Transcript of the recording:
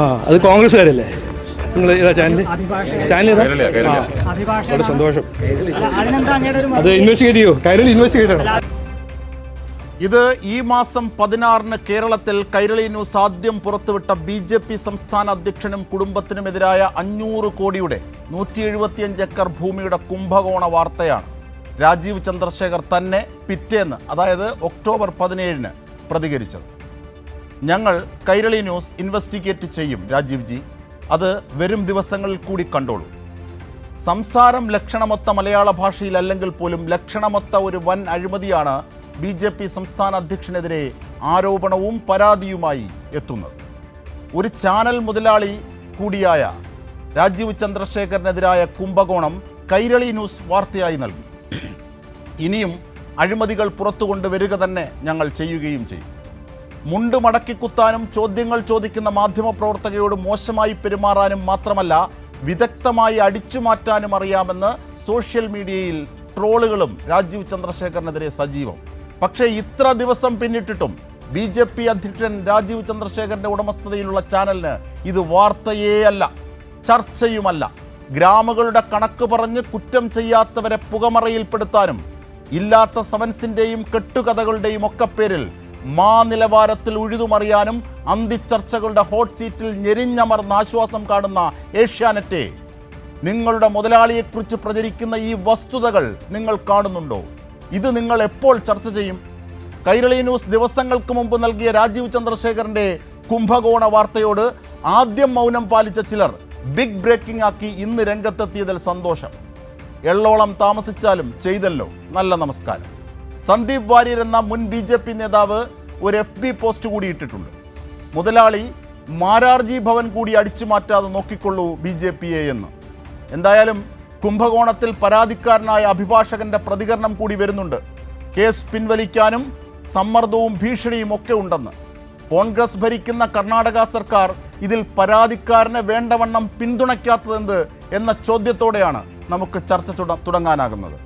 ആ അത് കോൺഗ്രസ്സുകാരല്ലേ? നിങ്ങൾ ഏതാ ചാനൽ അഭിഭാഷകൻ. ചാനൽ ഏതാ? സന്തോഷം. അത് ഇൻവെസ്റ്റിഗേറ്റ് ചെയ്യോ. കൈരളി ഇൻവെസ്റ്റിഗേറ്റ് ആണ് ഇത് ഈ മാസം പതിനാറിന് കേരളത്തിൽ കൈരളി ന്യൂസ് ആദ്യം പുറത്തുവിട്ട ബി ജെ പി സംസ്ഥാന അധ്യക്ഷനും കുടുംബത്തിനുമെതിരായ അഞ്ഞൂറ് കോടിയുടെ നൂറ്റി എഴുപത്തിയഞ്ച് ഏക്കർ ഭൂമിയുടെ കുംഭകോണ വാർത്തയാണ്. രാജീവ് ചന്ദ്രശേഖർ തന്നെ പിറ്റേന്ന് അതായത് ഒക്ടോബർ പതിനേഴിന് പ്രതികരിച്ചത്. ഞങ്ങൾ കൈരളി ന്യൂസ് ഇൻവെസ്റ്റിഗേറ്റ് ചെയ്യും രാജീവ് ജി. അത് വരും ദിവസങ്ങളിൽ കൂടി കണ്ടോളൂ. സംസാരം ലക്ഷണമൊത്ത മലയാള ഭാഷയിൽ അല്ലെങ്കിൽ പോലും ലക്ഷണമൊത്ത ഒരു വൻ അഴിമതിയാണ് ബി ജെ പി സംസ്ഥാന അധ്യക്ഷനെതിരെ ആരോപണവും പരാതിയുമായി എത്തുന്നത്. ഒരു ചാനൽ മുതലാളി കൂടിയായ രാജീവ് ചന്ദ്രശേഖരനെതിരായ കുംഭകോണം കൈരളി ന്യൂസ് വാർത്തയായി നൽകി. ഇനിയും അഴിമതികൾ പുറത്തു കൊണ്ടുവരിക തന്നെ ഞങ്ങൾ ചെയ്യുകയും ചെയ്യും. മുണ്ട് മടക്കിക്കുത്താനും ചോദ്യങ്ങൾ ചോദിക്കുന്ന മാധ്യമപ്രവർത്തകയോട് മോശമായി പെരുമാറാനും മാത്രമല്ല വിദഗ്ധമായി അടിച്ചുമാറ്റാനും അറിയാമെന്ന് സോഷ്യൽ മീഡിയയിൽ ട്രോളുകളും രാജീവ് ചന്ദ്രശേഖരനെതിരെ സജീവം. പക്ഷേ ഇത്ര ദിവസം പിന്നിട്ടിട്ടും ബി ജെ പി അധ്യക്ഷൻ രാജീവ് ചന്ദ്രശേഖരന്റെ ഉടമസ്ഥതയിലുള്ള ചാനലിന് ഇത് വാർത്തയേ അല്ല ചർച്ചയുമല്ല. ഗ്രാമങ്ങളുടെ കണക്ക് പറഞ്ഞ് കുറ്റം ചെയ്യാത്തവരെ പുകമറയിൽപ്പെടുത്താനും ഇല്ലാത്ത സെവൻസിന്റെയും കെട്ടുകഥകളുടെയും ഒക്കെ പേരിൽ മാ നിലവാരത്തിൽ ഉഴുതുമറിയാനും അന്തിച്ചർച്ചകളുടെ ഹോട്ട് സീറ്റിൽ ഞെരിഞ്ഞമർന്ന് ആശ്വാസം കാണുന്ന ഏഷ്യാനെറ്റെ. നിങ്ങളുടെ മുതലാളിയെക്കുറിച്ച് പ്രചരിക്കുന്ന ഈ വസ്തുതകൾ നിങ്ങൾ കാണുന്നുണ്ടോ? ഇത് നിങ്ങൾ എപ്പോൾ ചർച്ച ചെയ്യും? കൈരളി ന്യൂസ് ദിവസങ്ങൾക്ക് മുമ്പ് നൽകിയ രാജീവ് ചന്ദ്രശേഖരന്റെ കുംഭകോണ വാർത്തയോട് ആദ്യം മൗനം പാലിച്ച ചിലർ ബിഗ് ബ്രേക്കിംഗ് ആക്കി ഇന്ന് രംഗത്തെത്തിയതിൽ സന്തോഷം. എള്ളോളം താമസിച്ചാലും ചെയ്തല്ലോ. നല്ല നമസ്കാരം. സന്ദീപ് വാര്യർ എന്ന മുൻ ബി ജെ പി നേതാവ് ഒരു എഫ് ബി പോസ്റ്റ് കൂടി ഇട്ടിട്ടുണ്ട്. മുതലാളി മാരാർജി ഭവൻ കൂടി അടിച്ചു മാറ്റാതെ നോക്കിക്കൊള്ളൂ ബി ജെ പിയെ എന്ന്. എന്തായാലും കുംഭകോണത്തിൽ പരാതിക്കാരനായ അഭിഭാഷകന്റെ പ്രതികരണം കൂടി വരുന്നുണ്ട്. കേസ് പിൻവലിക്കാനും സമ്മർദ്ദവും ഭീഷണിയും ഒക്കെ ഉണ്ടെന്ന്. കോൺഗ്രസ് ഭരിക്കുന്ന കർണാടക സർക്കാർ ഇതിൽ പരാതിക്കാരനെ വേണ്ടവണ്ണം പിന്തുണയ്ക്കാത്തതെന്ത് എന്ന ചോദ്യത്തോടെയാണ് നമുക്ക് ചർച്ച തുട- തുടങ്ങാനാകുന്നത്.